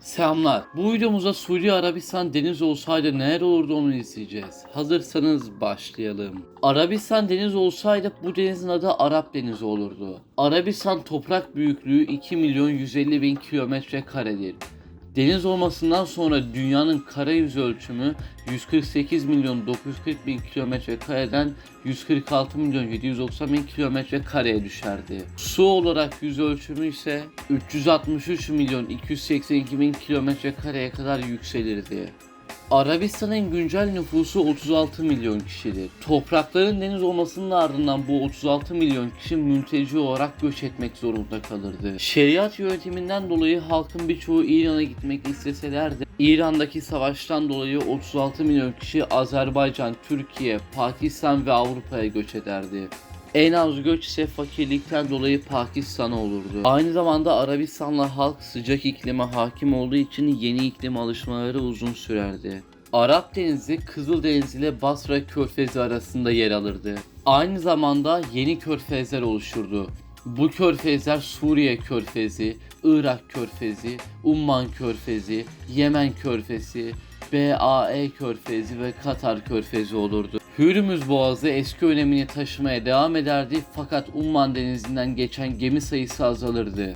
Selamlar. Bu videomuzda Suudi Arabistan deniz olsaydı neler olurdu onu izleyeceğiz. Hazırsanız başlayalım. Arabistan deniz olsaydı bu denizin adı Arap Denizi olurdu. Arabistan toprak büyüklüğü 2 milyon 150 bin kilometre karedir. Deniz olmasından sonra dünyanın kara yüz ölçümü 148 milyon 940 bin kilometre kareden 146 milyon 790 bin kilometre kareye düşerdi. Su olarak yüz ölçümü ise 363 milyon 282 bin kilometre kareye kadar yükselirdi. Arabistan'ın güncel nüfusu 36 milyon kişidir. Toprakların deniz olmasının ardından bu 36 milyon kişi mülteci olarak göç etmek zorunda kalırdı. Şeriat yönetiminden dolayı halkın birçoğu İran'a gitmek isteseler de İran'daki savaştan dolayı 36 milyon kişi Azerbaycan, Türkiye, Pakistan ve Avrupa'ya göç ederdi. En az göç ise fakirlikten dolayı Pakistan'a olurdu. Aynı zamanda Arabistan'la halk sıcak iklime hakim olduğu için yeni iklim alışmaları uzun sürerdi. Arap Denizi Kızıldeniz ile Basra Körfezi arasında yer alırdı. Aynı zamanda yeni körfezler oluşurdu. Bu körfezler Suriye Körfezi, Irak Körfezi, Umman Körfezi, Yemen Körfezi, BAE Körfezi ve Katar Körfezi olurdu. Hürmüz Boğazı eski önemini taşımaya devam ederdi fakat Umman Denizi'nden geçen gemi sayısı azalırdı.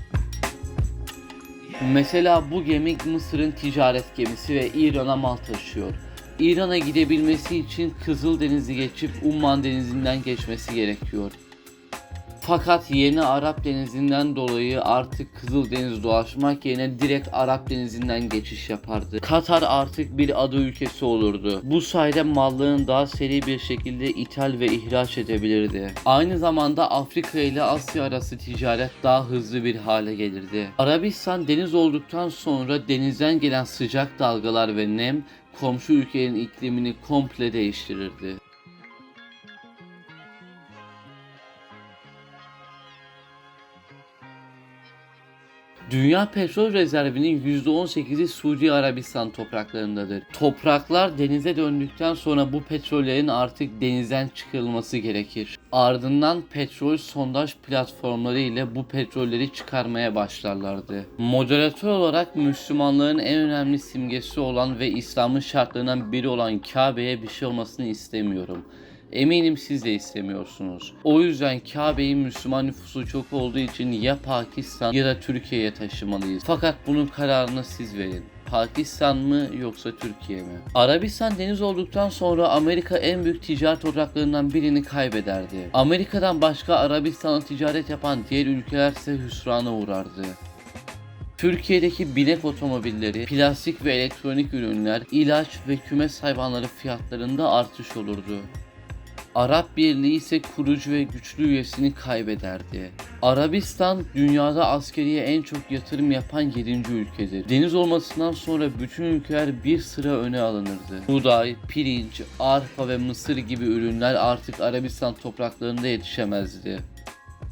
Mesela bu gemi Mısır'ın ticaret gemisi ve İran'a mal taşıyor. İran'a gidebilmesi için Kızıldeniz'i geçip Umman Denizi'nden geçmesi gerekiyor. Fakat yeni Arap Denizi'nden dolayı artık Kızıldeniz dolaşmak yerine direkt Arap Denizi'nden geçiş yapardı. Katar artık bir ada ülkesi olurdu. Bu sayede mallarını daha seri bir şekilde ithal ve ihraç edebilirdi. Aynı zamanda Afrika ile Asya arası ticaret daha hızlı bir hale gelirdi. Arabistan deniz olduktan sonra denizden gelen sıcak dalgalar ve nem komşu ülkenin iklimini komple değiştirirdi. Dünya petrol rezervinin %18'i Suudi Arabistan topraklarındadır. Topraklar denize döndükten sonra bu petrollerin artık denizden çıkarılması gerekir. Ardından petrol sondaj platformları ile bu petrolleri çıkarmaya başlarlardı. Moderatör olarak Müslümanların en önemli simgesi olan ve İslam'ın şartlarından biri olan Kabe'ye bir şey olmasını istemiyorum. Eminim siz de istemiyorsunuz. O yüzden Kabe'yi Müslüman nüfusu çok olduğu için ya Pakistan ya da Türkiye'ye taşımalıyız. Fakat bunun kararını siz verin. Pakistan mı yoksa Türkiye mi? Arabistan deniz olduktan sonra Amerika en büyük ticaret odaklarından birini kaybederdi. Amerika'dan başka Arabistan'a ticaret yapan diğer ülkeler ise hüsrana uğrardı. Türkiye'deki binek otomobilleri, plastik ve elektronik ürünler, ilaç ve kümes hayvanları fiyatlarında artış olurdu. Arap Birliği ise kurucu ve güçlü üyesini kaybederdi. Arabistan dünyada askeriye en çok yatırım yapan 7. ülkedir. Deniz olmasından sonra bütün ülkeler bir sıra öne alınırdı. Buğday, pirinç, arpa ve mısır gibi ürünler artık Arabistan topraklarında yetişemezdi.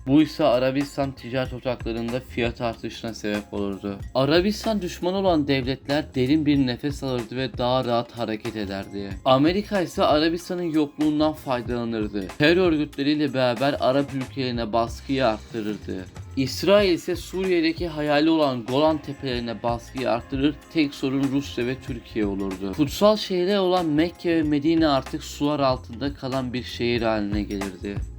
Bu ise Arabistan ticaret odaklarında fiyat artışına sebep olurdu. Arabistan düşmanı olan devletler derin bir nefes alırdı ve daha rahat hareket ederdi. Amerika ise Arabistan'ın yokluğundan faydalanırdı. Terör örgütleriyle beraber Arap ülkelerine baskıyı arttırırdı. İsrail ise Suriye'deki hayali olan Golan tepelerine baskıyı arttırır, tek sorun Rusya ve Türkiye olurdu. Kutsal şehirler olan Mekke ve Medine artık sular altında kalan bir şehir haline gelirdi.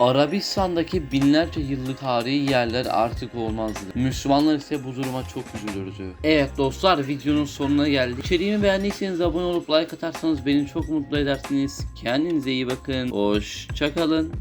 Arabistan'daki binlerce yıllık tarihi yerler artık olmazdı. Müslümanlar ise bu duruma çok üzülürdü. Evet dostlar videonun sonuna geldik. İçeriğimi beğendiyseniz abone olup like atarsanız beni çok mutlu edersiniz. Kendinize iyi bakın. Hoşçakalın.